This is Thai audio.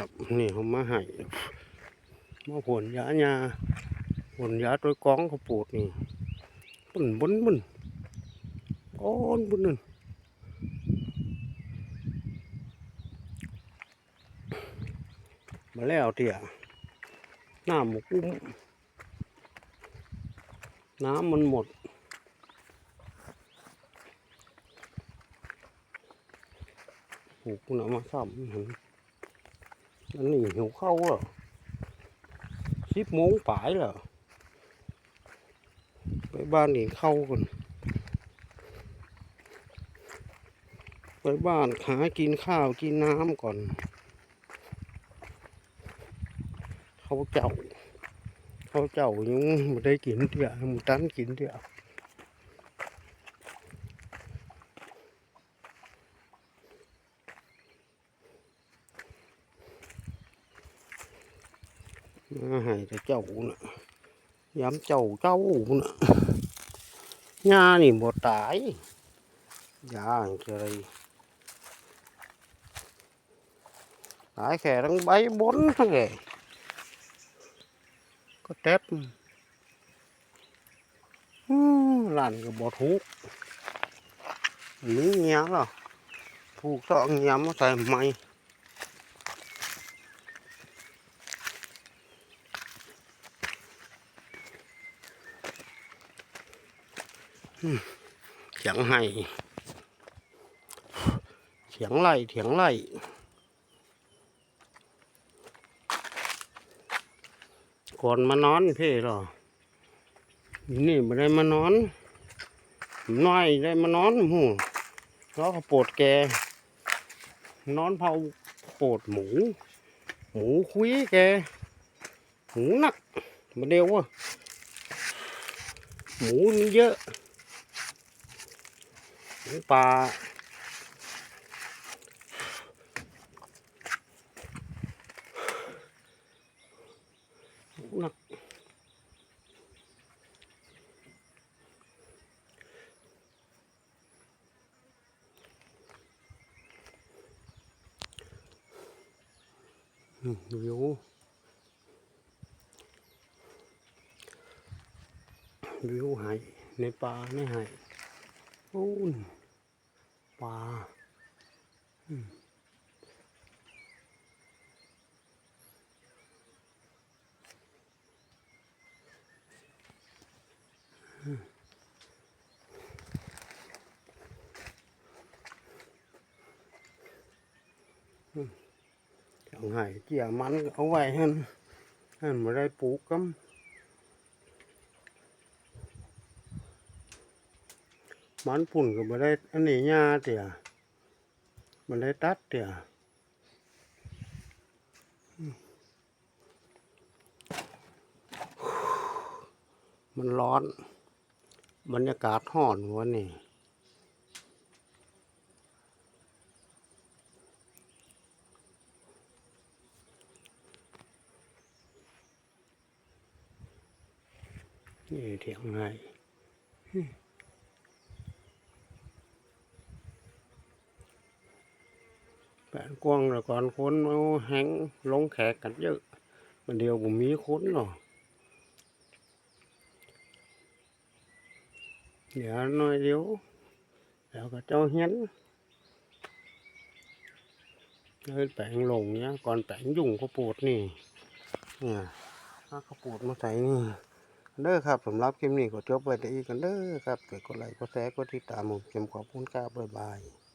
ครับนี่เขามาให้มาผลยาญาผลยาตัวกองเขาปวดนี่ปุ่นบุนบุนอ้อนบุนนึนมาแล้วเถี่ยหน้าหมูกุ้มน้ำมันหมดผูกน่ะมาซ้ำหัน อันนี้หิวข้าวเหรอสิบโมงป่ายเหรอไปบ้านนี่เข้ากันไปบ้านหากินข้าวกินน้ำก่อน เขาเจ้า เขาเจ้ายังไม่ได้กินเดียวมันตันกินเดียว มาให้แต่เจ้าน่ะย้ำเจ้าเจ้าน่ะหญ้านี่บ่ตายยาจังไรตายแค่ทั้งใบบนทั้งแก่ก็ เต็บอื้อหลานก็บ่ทุกข์อันนี้เงี้ยงเงี้ยมาใส่ไม้เถียงให้เถียงไล่เถียงไล่ก่อนมานอนเพ่หรอนี่ไม่ได้มานอนน้อยได้มานอนหูแล้วก็ปวดแก นอนเผาปวดหมู หมูคุยแก หมูหนักมาเดียววะหมูมันเยอะ หมูป่าหมูหนักอืมวิววิวหายในป่าไม่หาย อู้นปลาอืมอืมอืมจังไห้เกี่ยมันเอาไว้ให้ให้มาได้ปลูกกั มันปุ่นก็มาได้ อันนี้หญ้าเตี่ยมันได้ตัดเตี่ยมมันร้อน บรรยากาศห่อนวันนี้นี่เถียงไง แปนกว้างแล้วก่อนคนเอาแหงลงแขกกันเยอะมันเดียวผมมีคนหรอเดี๋ยวน่อยเดียวแล้วก็เจ้าเฮียนเลยแปลงลงเนี้ยก่อนแปลงยุ่งเขาปวดนี่เนี่ยถ้าเขาปวดมาใส่นี่เด้อครับสำหรับคลิปนี้ก็จบไปได้อีกกันเด้อครับกดไลค์กดแชร์กดติดตามผมเข็มขอบคุณครับบ๊ายบาย